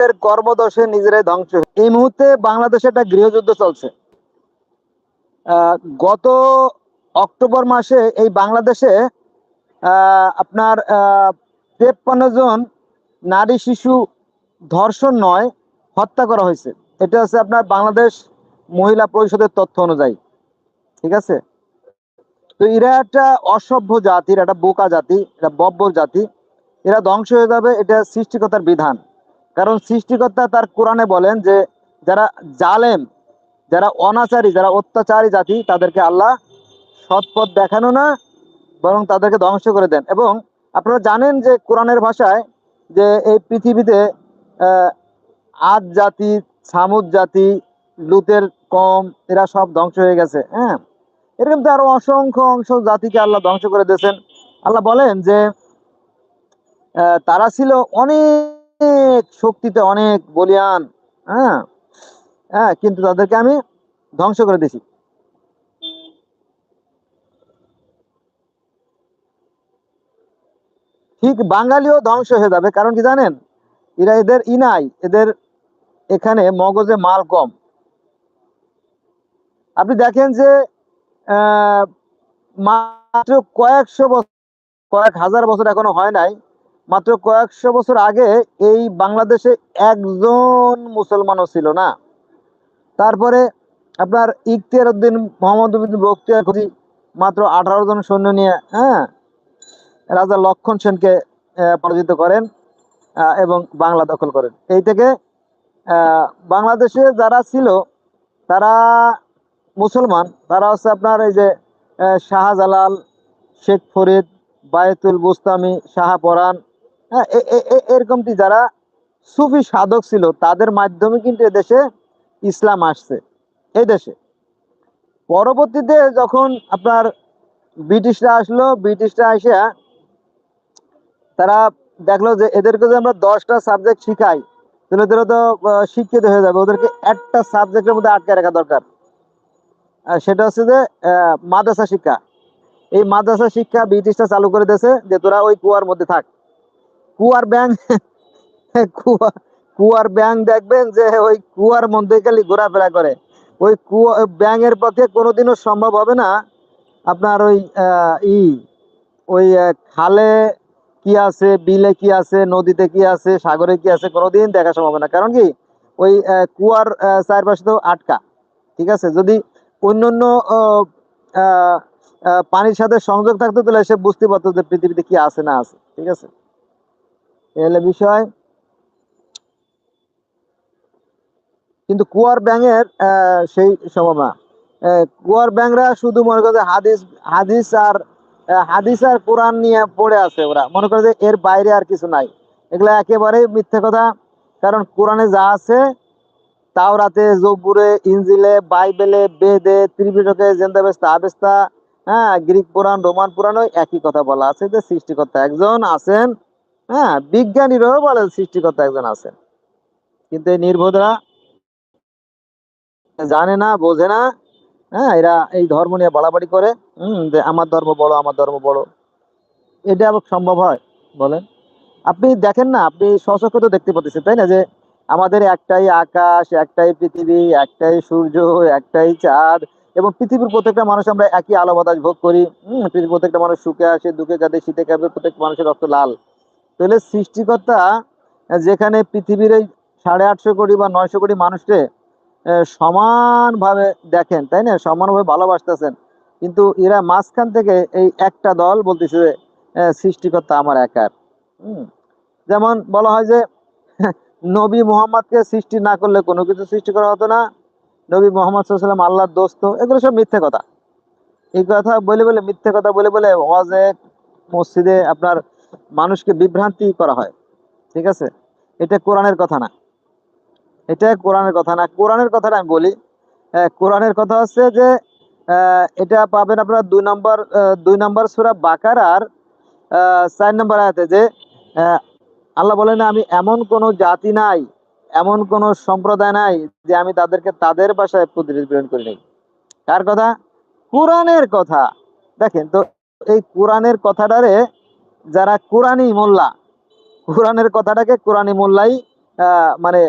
নিজেদের কর্মদোষে নিজেরাই ধ্বংস এই মুহূর্তে বাংলাদেশে একটা গৃহযুদ্ধ চলছে। গত অক্টোবর মাসে এই বাংলাদেশে আপনার তেপ্পান্ন জন নারী শিশু ধর্ষণ নয়, হত্যা করা হয়েছে। এটা হচ্ছে আপনার বাংলাদেশ মহিলা পরিষদের তথ্য অনুযায়ী। ঠিক আছে? তো এরা একটা অসভ্য জাতির একটা বোকা জাতি এটা বব্বর জাতি। এরা ধ্বংস হয়ে যাবে, এটা সৃষ্টিকর্তার বিধান। কারণ সৃষ্টিকর্তা তার কোরআনে বলেন যে যারা জালেম, যারা অনাচারী, যারা অত্যাচারী জাতি, তাদেরকে আল্লাহ সৎপথ দেখানো না, বরং তাদেরকে ধ্বংস করে দেন। এবং আপনারা জানেন যে কোরআনের ভাষায় যে এই পৃথিবীতে আদ জাতি, সামুদ জাতি, লুতের কম, এরা সব ধ্বংস হয়ে গেছে হ্যাঁ? এরকম তো আরও অসংখ্য অংশ জাতিকে আল্লাহ ধ্বংস করে দিয়েছেন। আল্লাহ বলেন যে তারা ছিল অনেক শক্তিতে, অনেক বলিয়ান হ্যাঁ? হ্যাঁ কিন্তু তাদেরকে আমি ধ্বংস করে দিয়েছি ঠিক বাঙালিও ধ্বংস হয়ে যাবে, কারণ কি জানেন? এরা এদের ই নাই, এদের এখানে মগজে মাল কম। আপনি দেখেন যে মাত্র কয়েকশো বছর, কয়েক হাজার বছর এখনও হয় নাই মাত্র কয়েকশো বছর আগে এই বাংলাদেশে একজন মুসলমানও ছিল না। তারপরে আপনার ইখতিয়ার উদ্দিন মোহাম্মদ বিন বখতিয়ার খুঁজি, মাত্র আঠারো জন সৈন্য নিয়ে হ্যাঁ রাজা লক্ষণ সেনকে পরাজিত করেন এবং বাংলা দখল করেন। এই থেকে বাংলাদেশে যারা ছিল, তারা মুসলমান, তারা হচ্ছে আপনার এই যে শাহজালাল, শেখ ফরিদ, বায়তুল বুস্তামি শাহপরান হ্যাঁ এরকমটি যারা সুফি সাধক ছিল, তাদের মাধ্যমে কিন্তু এদেশে ইসলাম আসছে এই দেশে পরবর্তীতে যখন আপনার ব্রিটিশরা আসলো, ব্রিটিশরা এসে তারা দেখল যে এদেরকে যদি আমরা দশটা সাবজেক্ট শিখাই, তাহলে ওদের তো শিক্ষিত হয়ে যাবে। ওদেরকে একটা সাবজেক্টের মধ্যে আটকে রাখা দরকার। সেটা হচ্ছে যে মাদ্রাসা শিক্ষা। এই মাদ্রাসা শিক্ষা ব্রিটিশরা চালু করে দিয়েছে যে তোরা ওই কুয়ার মধ্যে থাক। কুয়ার ব্যাংক কুয়া কুয়ার ব্যাংক দেখবেন যে ওই কুয়ার মধ্যে খালি ঘোরাফেরা করে। ওই কুয়া ব্যাঙের পথে কোনোদিনও সম্ভব হবে না আপনার ওই ই ওই খালে কি আছে বিলে কি আছে নদীতে কি আছে সাগরে কি আছে কোনোদিন দেখা সম্ভব না। কারণ কি? ওই কুয়ার চারপাশে তো আটকা ঠিক আছে? যদি আহ, আহ, পানির সাথে সংযোগ থাকতো তাহলে সে বুঝতে পারতো যে পৃথিবীতে কি আছে না আছে ঠিক আছে? এই হলো বিষয়, কিন্তু কুয়ার ব্যাঙের সেই সম্ভাবনা। কুয়ার ব্যাংরা শুধু মনে হাদিস হাদিস আর হাদিস আর কোরআন নিয়ে পড়ে আছে ওরা। মনে করে যে এর বাইরে আর কিছু নাই। এগুলো একেবারেই মিথ্যে কথা। কারণ কোরআনে যা আছে, তাওরাতে জব্বুরে ইঞ্জিলে বাইবেলে, বেদে ত্রিপিটকে জেন্দাবেস্তা, আবেস্তা হ্যাঁ গ্রিক পুরাণ, রোমান পুরাণও একই কথা বলা আছে যে সৃষ্টিকর্তা একজন আছেন হ্যাঁ বিজ্ঞানীরাও বলেন সৃষ্টিকর্তা একজন আছেন। কিন্তু এই নির্বোধরা জানে না, বোঝে না। হ্যাঁ এরা এই ধর্ম নিয়ে বাড়াবাড়ি করে। হম, যে আমার ধর্ম বড় আমার ধর্ম বড় এটা সম্ভব হয়, বলেন। আপনি দেখেন না, আপনি সশক্ত দেখতে পাচ্ছেন তাই না? যে আমাদের একটাই আকাশ, একটাই পৃথিবী, একটাই সূর্য, একটাই চাঁদ এবং পৃথিবীর প্রত্যেকটা মানুষ আমরা একই আলো বাতাস ভোগ করি। হম, পৃথিবীর প্রত্যেকটা মানুষ সুখে আসে, দুঃখে কাঁদে, শীতে কাঁদে প্রত্যেক মানুষের রক্ত লাল। তাহলে সৃষ্টিকর্তা যেখানে পৃথিবীর এই সাড়ে আটশো কোটি বা নয়শো কোটি মানুষকে সমানভাবে দেখেন তাই না? সমানভাবে ভালোবাসতেছেন। কিন্তু এরা মাঝখান থেকে এই একটা দল বলতেছে যে, সৃষ্টিকর্তা আমার একার যেমন বলা হয় যে নবী মোহাম্মদকে সৃষ্টি না করলে কোনো কিছু সৃষ্টি করা হতো না। নবী মোহাম্মদ সাল্লাম আল্লাহর দোস্ত এগুলো সব মিথ্যে কথা। এই কথা বলে বলে মিথ্যে কথা বলে বলে ওয়াজে মসজিদে আপনার মানুষকে বিভ্রান্তি করা হয়। ঠিক আছে? এটা কোরআনের কথা না। এটা কোরআনের কথা না। কোরআনের কথাটা আমি বলি কোরআনের কথা হচ্ছে যে এটা পাবেন আপনার দুই নম্বর দুই নম্বর সুরা বাকারার আহ, চার নম্বর আয়াতে যে আল্লাহ বলেন আমি এমন কোন জাতি নাই এমন কোন সম্প্রদায় নাই যে আমি তাদেরকে তাদের বাসায় প্রতিনিধি প্রেরণ করি নাই। কার কথা? কোরআনের কথা। দেখেন তো এই কোরআনের কথাটারে যারা কোরআনী মোল্লা, কোরআনের কথাটাকে কোরআনী মোল্লাই মানে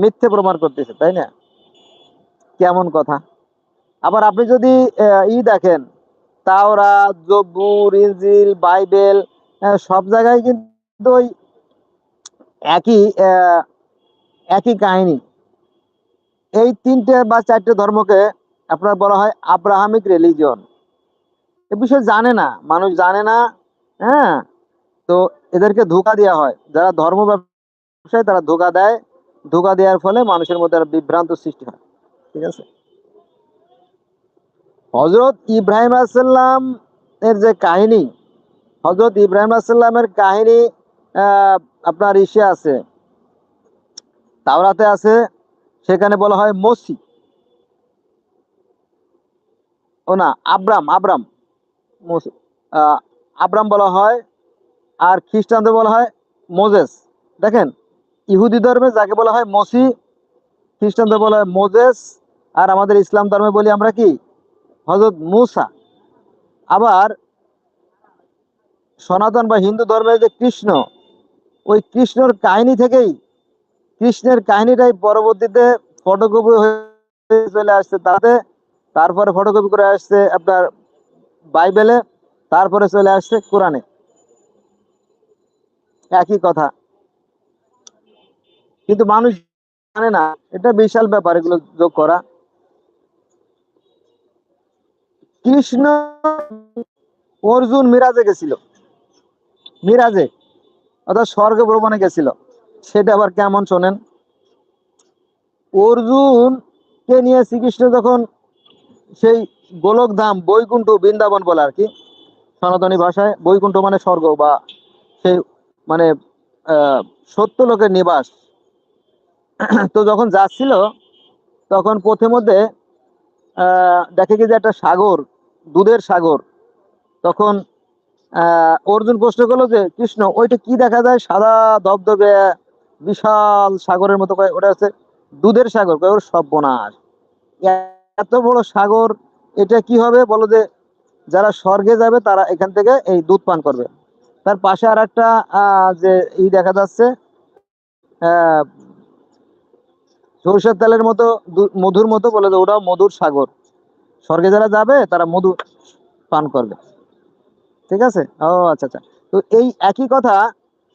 মিথ্যে প্রমাণ করতেছে, তাই না? কেমন কথা? আবার আপনি যদি ই দেখেন, তাওরা জব্বুর ইনজিল, বাইবেল সব জায়গায় কিন্তু ওই একই একই কাহিনী। এই তিনটে বা চারটে ধর্মকে আপনার বলা হয় আব্রাহামিক রিলিজন এ বিষয়ে জানে না, মানুষ জানে না হ্যাঁ। তো এদেরকে ধোকা দেওয়া হয়। যারা ধর্ম ব্যবসায়, তারা ধোকা দেয়। ধোকা দেওয়ার ফলে মানুষের মধ্যে বিভ্রান্ত সৃষ্টি হয়। ঠিক আছে? হজরত ইব্রাহিম আসাল্লাম এর যে কাহিনী হজরত ইব্রাহিম আসাল্লামের কাহিনী আপনার ইসে আছে। তাওরাতে আছে। সেখানে বলা হয় মসি। ও না, আব্রাম আব্রাম। আব্রাম বলা হয়, আর খ্রিস্টানদের বলা হয় মোজেস দেখেন, ইহুদি ধর্মে যাকে বলা হয় মসি, খ্রিস্টানদের বলা হয় মোজেস আর আমাদের ইসলাম ধর্মে বলি আমরা কি? হজরত মুসা। আবার সনাতন বা হিন্দু ধর্মের যে কৃষ্ণ, ওই কৃষ্ণর কাহিনী থেকেই, কৃষ্ণের কাহিনীটাই পরবর্তীতে ফটোকপি হয়ে চলে আসছে তাতে। তারপরে ফটোকপি করে আসছে আপনার বাইবেলে। তারপরে চলে আসছে কোরআনে। একই কথা। কিন্তু মানুষ জানে না, এটা বিশাল ব্যাপার এগুলো যোগ করা। কৃষ্ণ অর্জুন মিরাজে গেছিল। মিরাজে, অর্থাৎ স্বর্গ ভ্রমণে গেছিল। সেটা আবার কেমন শোনেন? অর্জুন কে নিয়ে শ্রীকৃষ্ণ যখন সেই গোলকধাম বৈকুণ্ঠ বৃন্দাবন বলে আর কি সনাতনী ভাষায় বৈকুণ্ঠ মানে স্বর্গ বা সেই মানে সত্য লোকের নিবাস। তো যখন যাচ্ছিল, তখন পথে মধ্যে দেখে কি যে একটা সাগর, দুধের সাগর। তখন অর্জুন প্রশ্ন করল যে, কৃষ্ণ, ওইটা কি দেখা যায়? সাদা ধবধবে, বিশাল সাগরের মতো ওটা হচ্ছে দুধের সাগর। ওর সর্বনাশ। এত বড় সাগর, এটা কি হবে? বলো যে যারা স্বর্গে যাবে, তারা এখান থেকে এই দুধ পান করবে। তার পাশে আর একটা যে ই দেখা যাচ্ছে সরিষার তেলের মতো মধুর মতো বলে যে ওটাও মধুর সাগর। স্বর্গে যারা যাবে, তারা মধু পান করবে। ঠিক আছে? ও আচ্ছা আচ্ছা। তো এই একই কথা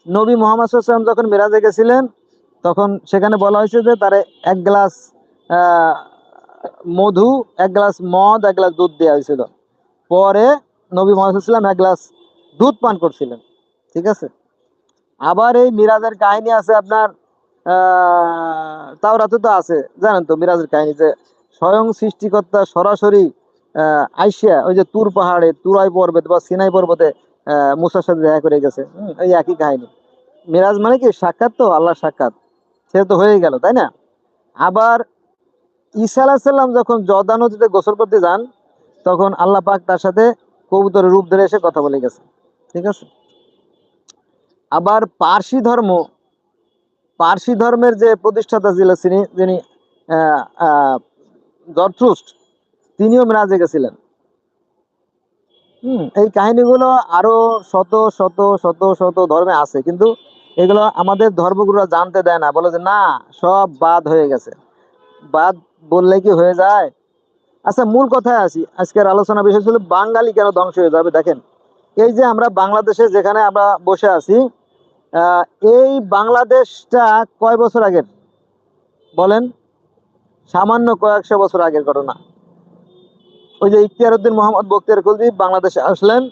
নবী মোহাম্মদ সাল্লাম যখন মিরাজে গেছিলেন, তখন সেখানে বলা হয়েছে যে তারে এক গ্লাস মধু, এক গ্লাস মদ, এক গ্লাস দুধ দেওয়া হয়েছিল। পরে নবী মোহাম্মদ এক গ্লাস দুধ পান করছিলেন, ঠিক আছে? আবার এই মিরাজের কাহিনী আছে আপনার তাওরাতে তো আছে, জানেন তো মিরাজের কাহিনী যে স্বয়ং সৃষ্টিকর্তা সরাসরি আইসিয়া ওই যে তুর পাহাড়ে, তুরাই পর্বত বা সিনাই পর্বতে মুসার সাথে দেখা করে গেছে। এই একই কাহিনী। মিরাজ মানে কি? সাক্ষাৎ তো আল্লাহ সাক্ষাৎ। সে তো হয়ে গেল, তাই না? আবার ঈসা আলাহিসাল্লাম যখন জর্দা নদীতে গোসল করতে যান তখন আল্লাহ পাক তার সাথে কবুতরের রূপ ধরে এসে কথা বলে গেছে। ঠিক আছে? আবার পার্সি ধর্ম পার্সি ধর্মের যে প্রতিষ্ঠাতা ছিল তিনি যিনি আহ, তিনিও মেরাজে গেছিলেন। হম এই কাহিনীগুলো আরও শত শত শত শত ধর্মে আছে কিন্তু এগুলো আমাদের ধর্মগুলো জানতে দেয় না। বলে যে না সব বাদ হয়ে গেছে। বাদ বললে কি হয়ে যায়? আচ্ছা মূল কথায় আসি। আজকের আলোচনা বিষয় ছিল বাঙালি কেন ধ্বংস হয়ে যাবে? দেখেন, এই যে আমরা বাংলাদেশে যেখানে আমরা বসে আছি এই বাংলাদেশটা কয় বছর আগের? বলেন, সামান্য কয়েকশো বছর আগের ঘটনা। ওই যে ইখতিয়ার উদ্দিন মোহাম্মদ বক্তিয়ার খুলজি বাংলাদেশে আসলেন,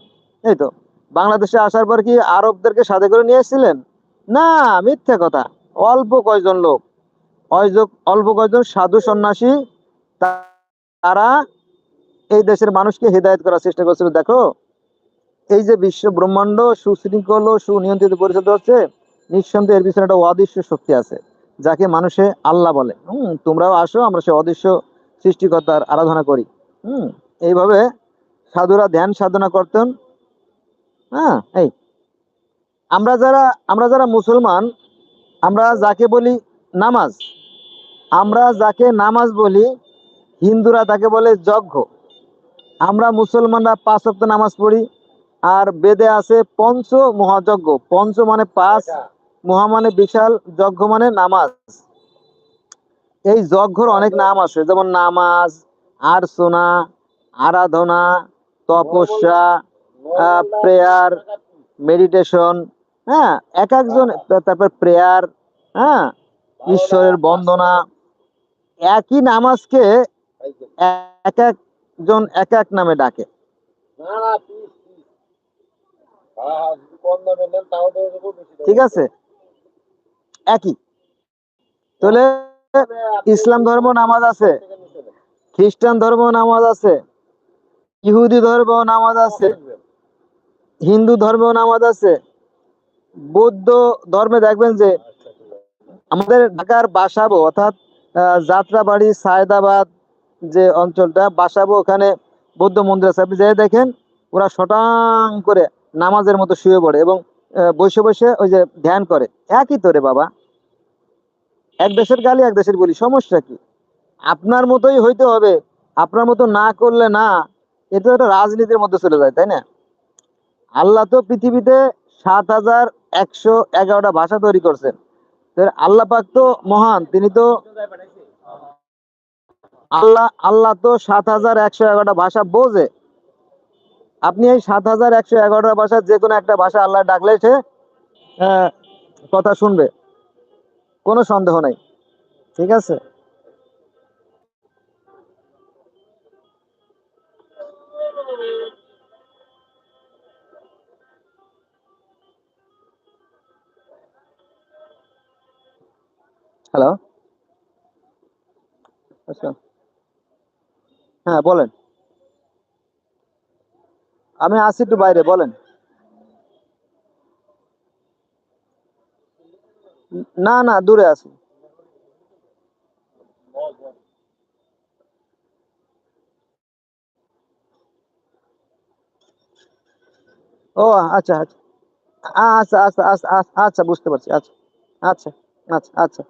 এই তো। বাংলাদেশে আসার পর কি আরবদেরকে সাথে করে নিয়ে এসেছিলেন? না, মিথ্যে কথা। অল্প কয়জন লোক, অল্প কয়জন সাধু সন্ন্যাসী তা- তারা এই দেশের মানুষকে হৃদায়ত করার চেষ্টা করছিল। দেখো, এই যে বিশ্ব ব্রহ্মাণ্ড সুশৃঙ্খল সুনিয়ন্ত্রিত পরিচালিত হচ্ছে, নিঃসন্দেহে এর পিছনে একটা অদৃশ্য শক্তি আছে, যাকে মানুষে আল্লাহ বলে। হম, তোমরাও আসো, আমরা সে অদৃশ্য সৃষ্টিকর্তার আরাধনা করি। হম, এইভাবে সাধুরা ধ্যান সাধনা করতেন। হ্যাঁ এই, আমরা যারা আমরা যারা মুসলমান, আমরা যাকে বলি নামাজ, আমরা যাকে নামাজ বলি হিন্দুরা তাকে বলে যজ্ঞ। আমরা মুসলমানরা পাঁচ ওয়াক্ত নামাজ পড়ি, আর বেদে আছে পঞ্চ মহাযজ্ঞ। পঞ্চ মানে পাঁচ, মহামানে বিশাল, যজ্ঞ মানে নামাজ। এই যজ্ঞর অনেক নাম আছে, যেমন নামাজ আরসোনা আরাধনা, তপস্যা প্রেয়ার, মেডিটেশন হ্যাঁ এক একজন, তারপর প্রেয়ার হ্যাঁ ঈশ্বরের বন্দনা। একই নামাজকে এক একজন এক এক নামে ডাকে। ঠিক আছে। একই। তাহলে ইসলাম ধর্ম নামাজ আছে। খ্রিস্টান ধর্ম নামাজ আছে। ইহুদি ধর্ম নামাজ আছে। হিন্দু ধর্ম নামাজ আছে। বৌদ্ধ ধর্মে দেখবেন যে আমাদের ঢাকার বাসাবো অর্থাৎ যাত্রাবাড়ি সায়দাবাদ যে অঞ্চলটা, বাসাবো ওখানে বৌদ্ধ মন্দির আছে। আপনি যাই দেখেন, ওরা শটাং করে নামাজের মতো শুয়ে পড়ে এবং বসে বসে ওই যে ধ্যান করে। একই তো রে বাবা। এক দেশের গালি, এক দেশের বলি। সমস্যা কি? আপনার মতোই হইতে হবে। আপনার মতো না করলে না এটা একটা রাজনীতির মধ্যে চলে যায়, তাই না? আল্লাহ তো পৃথিবীতে সাত হাজার একশো এগারোটা ভাষা তৈরি করছেন। আল্লাহ পাক তো মহান। তিনি তো আল্লাহ আল্লাহ তো সাত হাজার একশো এগারোটা ভাষা বোঝে। আপনি এই সাত হাজার একশো এগারোটা ভাষা যে কোনো একটা ভাষা আল্লাহ ডাকলে সে কথা শুনবে। কোনো সন্দেহ নাই। ঠিক আছে? হ্যালো আচ্ছা। হ্যাঁ বলেন। আমি আসি একটু বাইরে, বলেন। না না, দূরে আছি। ও আচ্ছা আচ্ছা। আচ্ছা আচ্ছা আচ্ছা আচ্ছা বুঝতে পারছি। আচ্ছা আচ্ছা আচ্ছা আচ্ছা।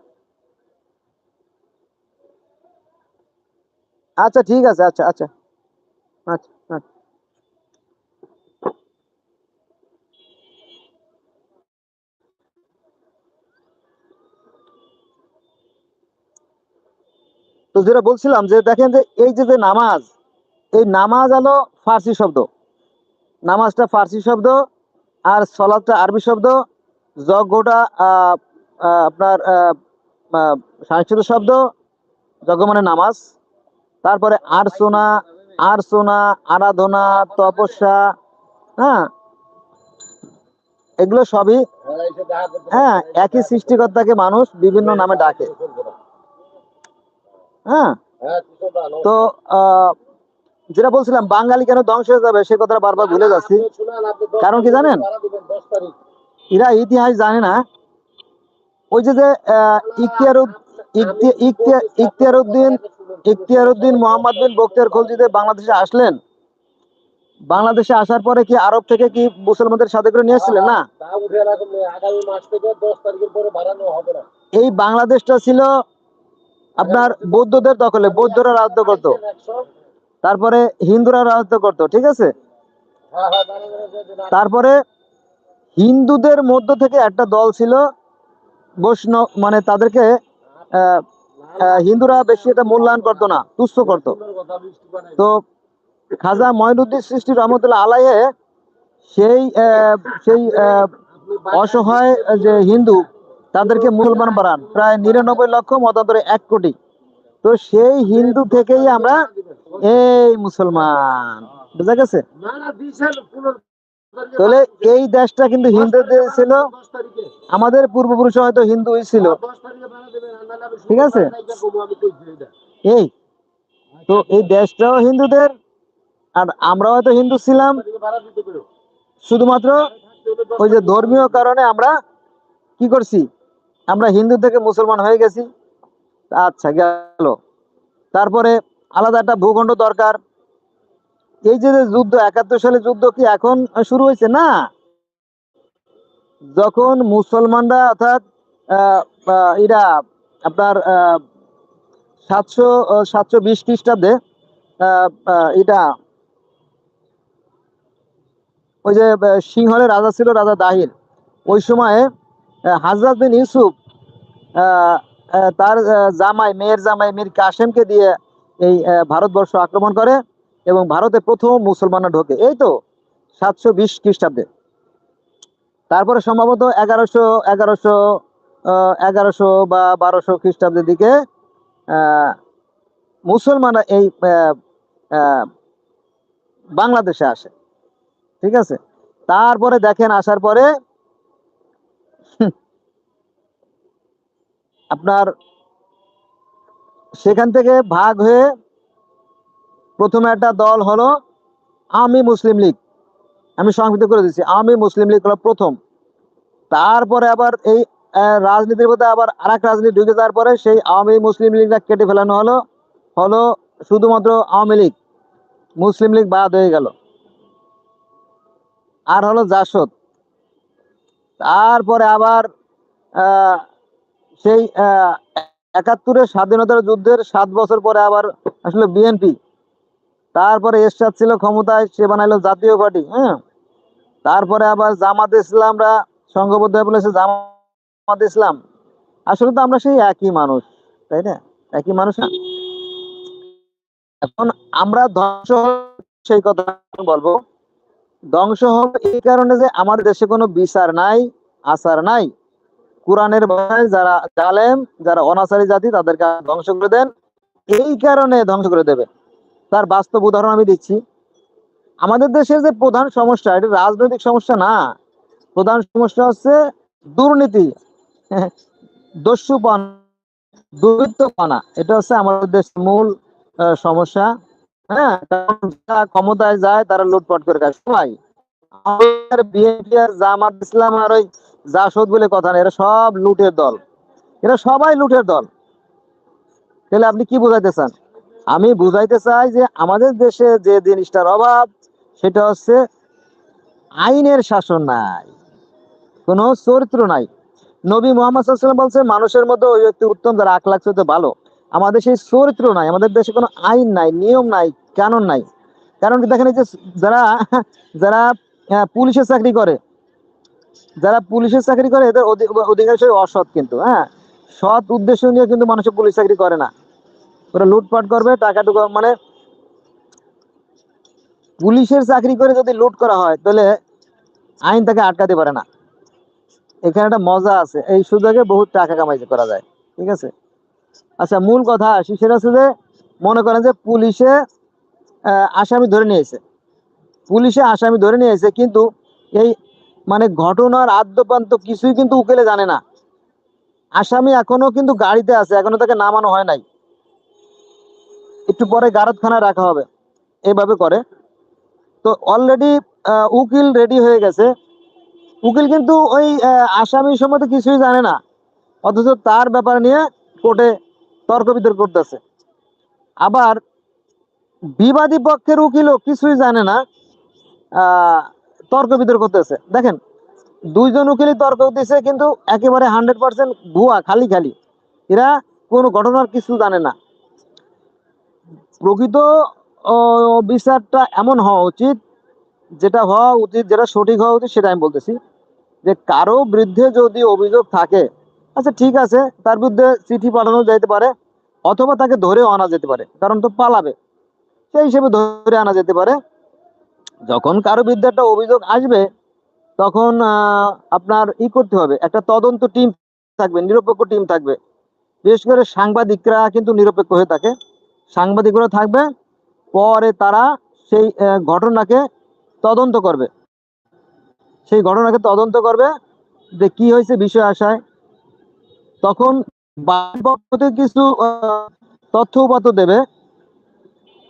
আচ্ছা ঠিক আছে আচ্ছা আচ্ছা। আচ্ছা আচ্ছা। তো যেটা বলছিলাম যে দেখেন যে এই যে যে নামাজ এই নামাজ হলো ফার্সি শব্দ। নামাজটা ফার্সি শব্দ আর সলাদটা আরবি শব্দ। যজ্ঞটা আপনার আহ, আহ, সংস্কৃত শব্দ। যজ্ঞ মানে নামাজ। তারপরে আরসোনা আরসোনা, আরাধনা, তপস্যা হ্যাঁ? এগুলো সবই হ্যাঁ একই সৃষ্টিকর্তাকে মানুষ বিভিন্ন নামে ডাকে। হ্যাঁ? তো যেটা বলছিলাম, বাঙালি কেন ধ্বংস হয়ে যাবে, সে কথাটা বারবার ভুলে যাচ্ছি। কারণ কি জানেন? এরা ইতিহাস জানে না। ওই যে যে ইখতিয়ার ইখতিয়ার উদ্দিন ইখতিয়ার উদ্দিন মোহাম্মদ বিন বক্তিয়ার খলজিদে বাংলাদেশে আসলেন? বাংলাদেশে আসার পরে কি আরব থেকে কি মুসলমানদের সাথে করে নিয়ে এসেছিলেন না? এই বাংলাদেশটা ছিল আপনার বৌদ্ধদের দখলে, বৌদ্ধরা রাজত্ব করত। তারপরে হিন্দুরা রাজত্ব করত, ঠিক আছে? তারপরে হিন্দুদের মধ্য থেকে একটা দল ছিল বৈষ্ণব মানে তাদেরকে হিন্দুরা বেশি এটা মূল্যায়ন করতো না, তুচ্ছ করতো। তো খাজা মঈনুদ্দিন সৃষ্টি রহমতুল্লাহ আলাইহে সেই সেই অসহায় যে হিন্দু, তাদেরকে মুসলমান বানান, প্রায় নিরানব্বই লক্ষ, মতান্তরে এক কোটি। তো সেই হিন্দু থেকেই আমরা এই মুসলমান, বুঝা গেছে? তাহলে এই দেশটা কিন্তু হিন্দুদের ছিল। আমাদের পূর্বপুরুষ হয়তো হিন্দুই ছিল আমি ঠিক আছে? এই তো এই দেশটাও হিন্দুদের আর আমরাও হয়তো হিন্দু ছিলাম। শুধুমাত্র ওই যে ধর্মীয় কারণে আমরা কি করছি? আমরা হিন্দু থেকে মুসলমান হয়ে গেছি। আচ্ছা গেল। তারপরে আলাদা একটা ভূখণ্ড দরকার। এই যে যুদ্ধ, একাত্তর সালে যুদ্ধ কি এখন শুরু হয়েছে? না। যখন মুসলমানরা অর্থাৎ এরা আপনার সাতশো সাতশো বিশ খ্রিস্টাব্দে এটা ওই যে সিংহলের রাজা ছিল রাজা দাহির। ওই সময়ে হাজরত বিন ইউসুফ তার জামাই, মেয়ের জামাই মীর কাশেমকে দিয়ে এই ভারতবর্ষ আক্রমণ করে। এবং ভারতে প্রথম মুসলমানরা ঢোকে। এই তো, সাতশো বিশ খ্রিস্টাব্দে। তারপরে সম্ভবত এগারোশো এগারোশো এগারোশো বা বারোশো খ্রিস্টাব্দের দিকে মুসলমানরা এই বাংলাদেশে আসে। ঠিক আছে? তারপরে দেখেন, আসার পরে আপনার সেখান থেকে ভাগ হয়ে প্রথমে একটা দল হলো আমি মুসলিম লীগ। আমি সংক্ষিপ্ত করে দিচ্ছি, আমি মুসলিম লীগ হলো প্রথম। তারপরে আবার এই রাজনীতির মধ্যে আবার আর এক রাজনীতি ঢুকে যাওয়ার পরে সেই আওয়ামী মুসলিম লীগটা কেটে ফেলানো হলো হলো শুধুমাত্র আওয়ামী লীগ। মুসলিম লীগ বাদ হয়ে গেল। আর হলো জাসদ। তারপরে আবার সেই একাত্তরের স্বাধীনতার যুদ্ধের সাত বছর পরে আবার আসলে বিএনপি। তারপরে এরশাদ ছিল ক্ষমতায়, সে বানাইলো জাতীয় পার্টি হ্যাঁ? তারপরে আবার জামাত ইসলামরা সংঘবদ্ধ হয়ে বলেছে জামাত ইসলাম। আসলে তো আমরা সেই একই মানুষ, তাই না? একই মানুষ না? এখন আমরা ধ্বংস সেই কথা বলব। ধ্বংস হবে এই কারণে যে আমাদের দেশে কোনো বিচার নাই, আচার নাই। কোরআনের ভাষায় যারা জালেম, যারা অনাচারী জাতি, তাদেরকে ধ্বংস করে দেন। এই কারণে ধ্বংস করে দেবে। তার বাস্তব উদাহরণ আমি দিচ্ছি। আমাদের দেশের যে প্রধান সমস্যা, এটা রাজনৈতিক সমস্যা না। প্রধান সমস্যা হচ্ছে দুর্নীতি, দস্যুপন, দুর্বৃত্তপনা। এটা হচ্ছে আমাদের দেশের মূল সমস্যা হ্যাঁ? যারা ক্ষমতায় যায়, তারা লুটপাট করে খায়। সবাই। বিএনপি আর জামাত ইসলাম আর ওই জাসদ বলে কথা না এরা সব লুটের দল। এরা সবাই লুটের দল। তাহলে আপনি কি বুঝাইতে চান? আমি বুঝাইতে চাই যে আমাদের দেশে যে জিনিসটার অভাব, সেটা হচ্ছে আইনের শাসন নাই, কোনো চরিত্র নাই। নবী মোহাম্মদ বলছে, মানুষের মধ্যে ওই ব্যক্তি উত্তম, যারা আখ লাগছে তো ভালো। আমাদের সেই চরিত্র নাই, আমাদের দেশে কোনো আইন নাই, নিয়ম নাই, কানুন নাই। কারণ দেখেন এই যে যারা যারা পুলিশের চাকরি করে, যারা পুলিশের চাকরি করে, এদের অধি- অধিকাংশই অসৎ কিন্তু হ্যাঁ। সৎ উদ্দেশ্য নিয়ে কিন্তু মানুষের পুলিশ চাকরি করে না। ওরা লুটপাট করবে, টাকা টুকু মানে পুলিশের চাকরি করে যদি লুট করা হয়, তাহলে আইন তাকে আটকাতে পারে না। এখানে একটা মজা আছে, এই সুযোগে বহুত টাকা কামাই করা যায়, ঠিক আছে? আচ্ছা মূল কথা আসি, সেটা হচ্ছে যে, মনে করেন যে পুলিশে আসামি ধরে নিয়েছে। পুলিশে আসামি ধরে নিয়েছে, কিন্তু এই মানে ঘটনার আদ্যপান্ত কিছুই কিন্তু উকিলে জানে না। আসামি এখনও কিন্তু গাড়িতে আছে, এখনও তাকে নামানো হয় নাই। একটু পরে গারদখানায় রাখা হবে। এইভাবে করে। তো অলরেডি উকিল রেডি হয়ে গেছে। উকিল কিন্তু ওই আহ, আসামি সম্বন্ধে কিছুই জানে না। অথচ তার ব্যাপার নিয়ে কোর্টে তর্ক বিতর্ক করতেছে। আবার বিবাদী পক্ষের উকিলও কিছুই জানে না তর্ক বিতর্ক করতেছে। দেখেন দুইজন উকিলই তর্ক দিছে কিন্তু একেবারে হান্ড্রেড পার্সেন্ট ভুয়া খালি খালি এরা কোনো ঘটনার কিছু জানে না। প্রকৃত বিচারটা এমন হওয়া উচিত, যেটা হওয়া উচিত, যেটা সঠিক হওয়া উচিত, সেটা আমি বলতেছি। যে কারও বিরুদ্ধে যদি অভিযোগ থাকে আচ্ছা ঠিক আছে, তার বিরুদ্ধে চিঠি পাঠানো যেতে পারে, অথবা তাকে ধরেও আনা যেতে পারে, কারণ তো পালাবে। সেই হিসেবে ধরে আনা যেতে পারে। যখন কারও বিরুদ্ধে একটা অভিযোগ আসবে, তখন আপনার ই করতে হবে, একটা তদন্ত টিম থাকবে, নিরপেক্ষ টিম থাকবে। বিশেষ করে সাংবাদিকরা কিন্তু নিরপেক্ষ হয়ে থাকে। সাংবাদিকরা থাকবে, পরে তারা সেই ঘটনাকে তদন্ত করবে। সেই ঘটনাকে তদন্ত করবে যে কি হয়েছে বিষয় আসায় তখন পক্ষ থেকে কিছু তথ্য উপাত্ত দেবে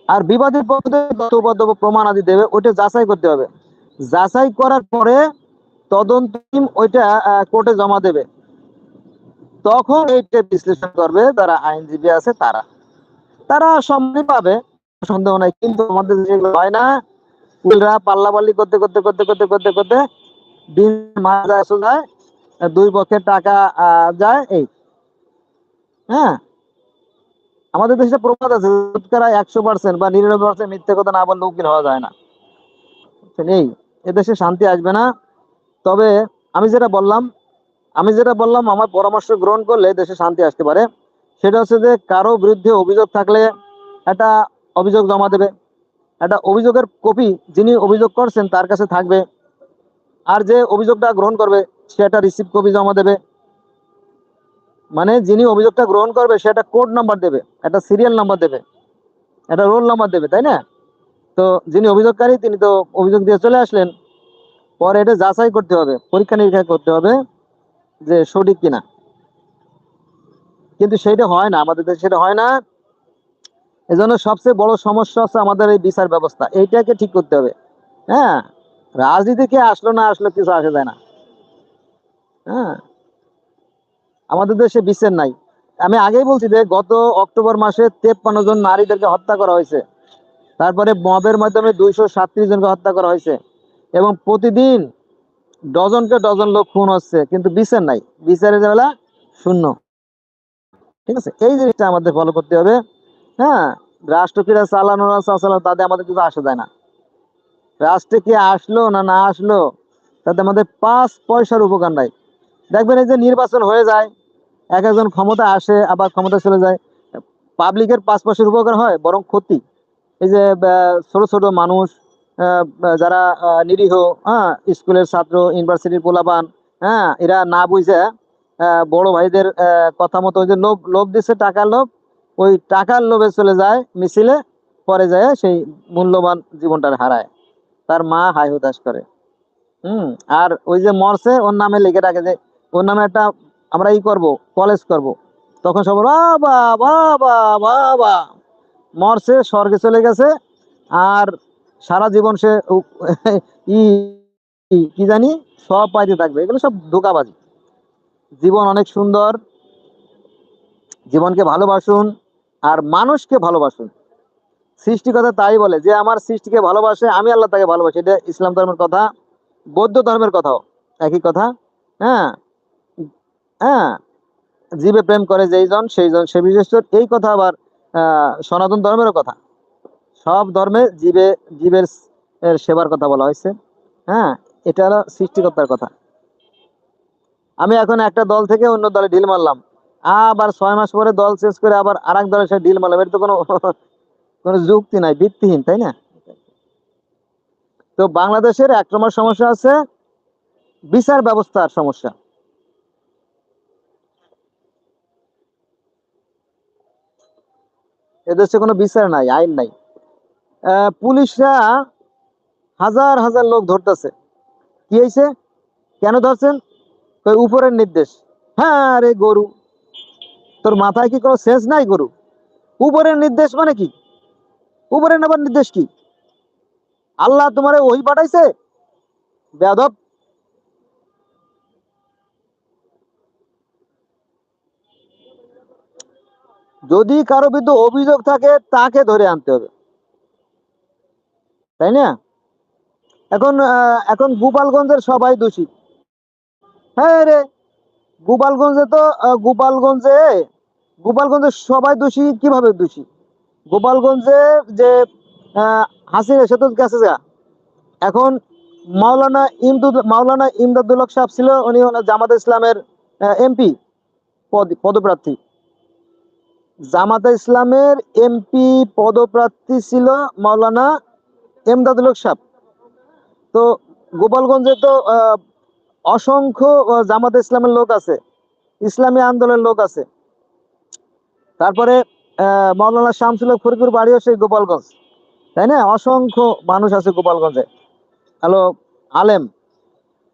আর বিবাদের পক্ষ থেকে তথ্য উপাত্ত প্রমাণ আদি দেবে, ওইটা যাচাই করতে হবে। যাচাই করার পরে তদন্ত টিম ওইটা কোর্টে জমা দেবে। তখন এইটা বিশ্লেষণ করবে, যারা আইনজীবী আছে তারা। তারা সম্মানই পাবে, সন্দেহ নাই। কিন্তু আমাদের যেগুলো হয় না। উকিলরা পাল্লাপাল্লি করতে করতে করতে করতে করতে করতে দিন মাস যায় দুই পক্ষের টাকা যায়, এই। হ্যাঁ? আমাদের দেশে প্রবাদ আছে শতকরা একশো পার্সেন্ট বা নিরানব্বই পার্সেন্ট মিথ্যে কথা না বললে উকিল হওয়া যায় না। এই? এদেশে শান্তি আসবে না। তবে আমি যেটা বললাম, আমি যেটা বললাম, আমার পরামর্শ গ্রহণ করলে দেশে শান্তি আসতে পারে। সেটা হচ্ছে যে কারও বিরুদ্ধে অভিযোগ থাকলে একটা অভিযোগ জমা দেবে। একটা অভিযোগের কপি যিনি অভিযোগ করছেন তার কাছে থাকবে। আর যে অভিযোগটা গ্রহণ করবে, সে একটা রিসিভ কপি জমা দেবে। মানে যিনি অভিযোগটা গ্রহণ করবে, সে একটা কোড নাম্বার দেবে, একটা সিরিয়াল নাম্বার দেবে, একটা রোল নাম্বার দেবে, তাই না? তো যিনি অভিযোগকারী, তিনি তো অভিযোগ দিয়ে চলে আসলেন। পরে এটা যাচাই করতে হবে পরীক্ষা নিরীক্ষা করতে হবে যে সঠিক কিনা। কিন্তু সেটা হয় না, আমাদের দেশে সেটা হয় না। এজন্য সবচেয়ে বড় সমস্যা হচ্ছে আমাদের এই বিচার ব্যবস্থা, এইটাকে ঠিক করতে হবে। হ্যাঁ রাজনীতি কে আসলো না আসলো কিছু আসে যায় না। হ্যাঁ আমাদের দেশে বিচার নাই। আমি আগেই বলছি যে গত অক্টোবর মাসে তেপ্পান্ন জন নারীদেরকে হত্যা করা হয়েছে। তারপরে মবের মাধ্যমে দুইশো সাতত্রিশ জনকে হত্যা করা হয়েছে। এবং প্রতিদিন ডজনকে ডজন লোক খুন হচ্ছে, কিন্তু বিচার নাই। বিচারের বেলা শূন্য। ঠিক আছে? এই জিনিসটা আমাদের ফলো করতে হবে। হ্যাঁ? রাষ্ট্রক্রীড়া চালানো চালানো, তাতে আমাদের কিছু আসে যায় না। রাষ্ট্রে কি আসলো না না আসলো, তাতে আমাদের পাঁচ পয়সার উপকার নাই। দেখবেন এই যে নির্বাচন হয়ে যায়, এক একজন ক্ষমতা আসে, আবার ক্ষমতা চলে যায়। পাবলিকের পাঁচ পয়সার উপকার হয়, বরং ক্ষতি। এই যে ছোট ছোট মানুষ যারা নিরীহ হ্যাঁ স্কুলের ছাত্র ইউনিভার্সিটির পোলাপান হ্যাঁ এরা না বুঝে বড় ভাইদের কথা মতো ওই যে লোভ লোভ দিচ্ছে টাকার লোভ, ওই টাকার লোভে চলে যায়, মিছিলে পরে যায়, সেই মূল্যবান জীবনটা হারায়। তার মা হাই হতাশ করে। হুম, আর ওই যে মরছে, ওর নামে লিখে রাখে যে, ওর নামে একটা আমরা ই করব কলেজ করব। তখন সব বাবা বাবা বাবা মরছে, স্বর্গে চলে গেছে, আর সারা জীবন সে ই- কি জানি, সব পাইতে থাকবে। এগুলো সব ধোকাবাজি। জীবন অনেক সুন্দর। জীবনকে ভালোবাসুন আর মানুষকে ভালোবাসুন। সৃষ্টিকর্তা তাই বলে যে, আমার সৃষ্টিকে ভালোবাসে, আমি আল্লাহ তাকে ভালোবাসি। এটা ইসলাম ধর্মের কথা, বৌদ্ধ ধর্মের কথাও। একই কথা হ্যাঁ? হ্যাঁ? জীবে প্রেম করে যেই জন, সেই জন, সে বিশেষ এই কথা আবার সনাতন ধর্মেরও কথা। সব ধর্মে জীবে, জীবের সেবার কথা বলা হয়েছে হ্যাঁ? এটা হলো সৃষ্টিকর্তার কথা। আমি এখন একটা দল থেকে অন্য দলে ঢিল মারলাম। আবার ছয় মাস পরে দল শেষ করে আবার আরেক দলের সাথে ঢিল মারলাম। এটা তো কোনো কোনো যুক্তি নাই, ভিত্তিহীন, তাই না? তো বাংলাদেশের এক নম্বর সমস্যা আছে বিচার ব্যবস্থার সমস্যা। এদেশে কোনো বিচার নাই, আইন নাই। পুলিশরা হাজার হাজার লোক ধরতেছে। কি হয়েছে কেন ধরছেন? উপরের নির্দেশ। হ্যাঁ রে গরু। তোর মাথায় কি কোনো সেন্স নাই গরু? উপরের নির্দেশ মানে কি? উপরের নেবার নির্দেশ কি? আল্লাহ তোমারে ওই পাঠাইছে? বেয়াদব। যদি কারও বিরুদ্ধে অভিযোগ থাকে, তাকে ধরে আনতে হবে। তাই না? এখন এখন গোপালগঞ্জের সবাই দোষী। হ্যাঁ রে, গোপালগঞ্জে তো গোপালগঞ্জে গোপালগঞ্জের সবাই দোষী, কীভাবে দোষী? গোপালগঞ্জে যে হাসিনা, সে তো গেছে যা এখন মাওলানা ইমদুদ, মাওলানা ইমদাদুল হক সাহেব ছিল, উনি হলো জামাত ইসলামের এমপি পদ, পদপ্রার্থী। জামাত ইসলামের এমপি পদপ্রার্থী ছিল মাওলানা এমদাদুল হক সাহেব। তো গোপালগঞ্জে তো অসংখ্য জামাত ইসলামের লোক আছে ইসলামী আন্দোলনের লোক আছে। তারপরে মৌলানা শামসুল ফরিদপুর বাড়িও সেই গোপালগঞ্জ তাই না? অসংখ্য মানুষ আছে গোপালগঞ্জে। হ্যালো আলেম।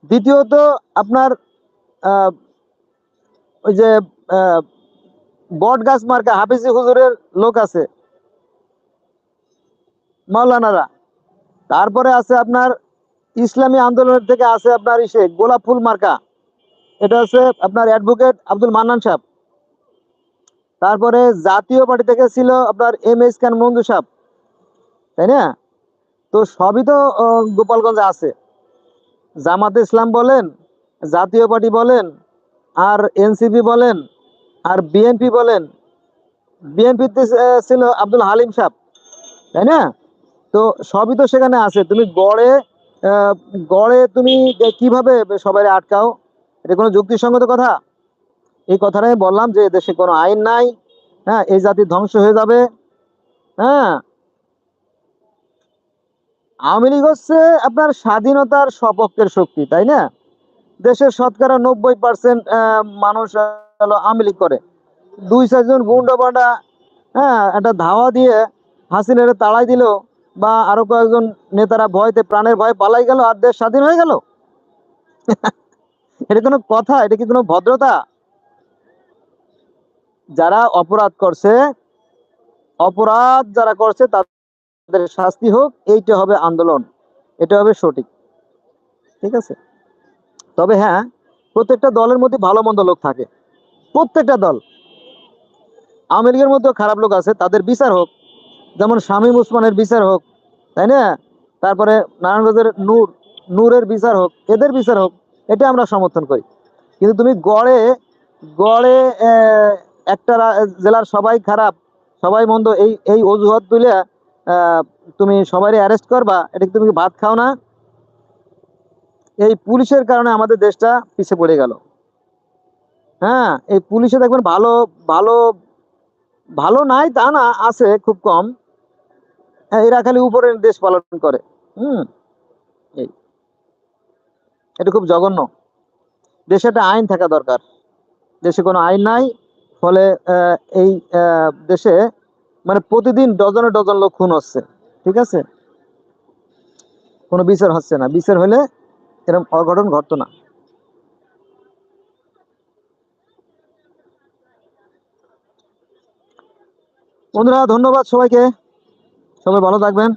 দ্বিতীয়ত আপনার ওই যে আহ, বট গাছ মার্কা হাফিজি হুজুরের লোক আছে মাওলানারা তারপরে আছে আপনার ইসলামী আন্দোলনের থেকে আছে আপনার ইসে গোলাপ ফুল মার্কা। এটা হচ্ছে আপনার অ্যাডভোকেট আব্দুল মান্নান সাহেব। তারপরে জাতীয় পার্টি থেকে ছিল আপনার এম এস খান মঞ্জু সাহেব। তাই না? তো সবই তো গোপালগঞ্জে আছে। জামাতে ইসলাম বলেন, জাতীয় পার্টি বলেন, আর এনসিপি বলেন, আর বিএনপি বলেন। বিএনপিতে ছিল আব্দুল হালিম সাহেব। তাই না? তো সবই তো সেখানে আছে। তুমি গড়ে গড়ে তুমি কীভাবে সবাই আটকাও, এটা কোনো যুক্তিসঙ্গত কথা? এই কথাটাই বললাম যে দেশে কোনো আইন নাই হ্যাঁ এই জাতি ধ্বংস হয়ে যাবে হ্যাঁ। আওয়ামী লীগ হচ্ছে আপনার স্বাধীনতার সপক্ষের শক্তি, তাই না? দেশের শতকরা নব্বই পার্সেন্ট মানুষ আওয়ামী লীগ করে। দুই চারজন গুন্ডা বান্ডা হ্যাঁ একটা ধাওয়া দিয়ে হাসিনারে তাড়াই দিল বা আরও কয়েকজন নেতারা ভয়তে, প্রাণের ভয় পালাই গেল আর দেশ স্বাধীন হয়ে গেল? এটা কোনো কথা? এটা কি কোনো ভদ্রতা? যারা অপরাধ করছে, অপরাধ যারা করছে, তাদের শাস্তি হোক, এইটা হবে আন্দোলন। এটা হবে সঠিক। ঠিক আছে? তবে হ্যাঁ প্রত্যেকটা দলের মধ্যে ভালো মন্দ লোক থাকে। প্রত্যেকটা দল। আওয়ামী লীগের মধ্যেও খারাপ লোক আছে, তাদের বিচার হোক। যেমন শামীম উসমানের বিচার হোক, তাই না? তারপরে নারায়ণগঞ্জের নূর, নূরের বিচার হোক, এদের বিচার হোক, এটা আমরা সমর্থন করি। কিন্তু তুমি গড়ে গড়ে একটা জেলার সবাই খারাপ, সবাই মন্দ, এই এই অজুহাত তুলে তুমি সবাই অ্যারেস্ট করবা, এটা তুমি ভাত খাও না? এই পুলিশের কারণে আমাদের দেশটা পিছিয়ে পড়ে গেল। হ্যাঁ এই পুলিশে দেখবেন ভালো ভালো ভালো নাই তা না, আছে খুব কম। হ্যাঁ, এরা খালি উপরের দেশ পালন করে। হুম এটা খুব জঘন্য। দেশে একটা আইন থাকা দরকার। দেশে কোনো আইন নাই ফলে এই দেশে মানে প্রতিদিন ডজনে ডজন লোক খুন হচ্ছে। ঠিক আছে? কোনো বিচার হচ্ছে না। বিচার হলে এরকম অঘটন ঘটতো না। বন্ধুরা ধন্যবাদ সবাইকে। সবাই ভালো থাকবেন।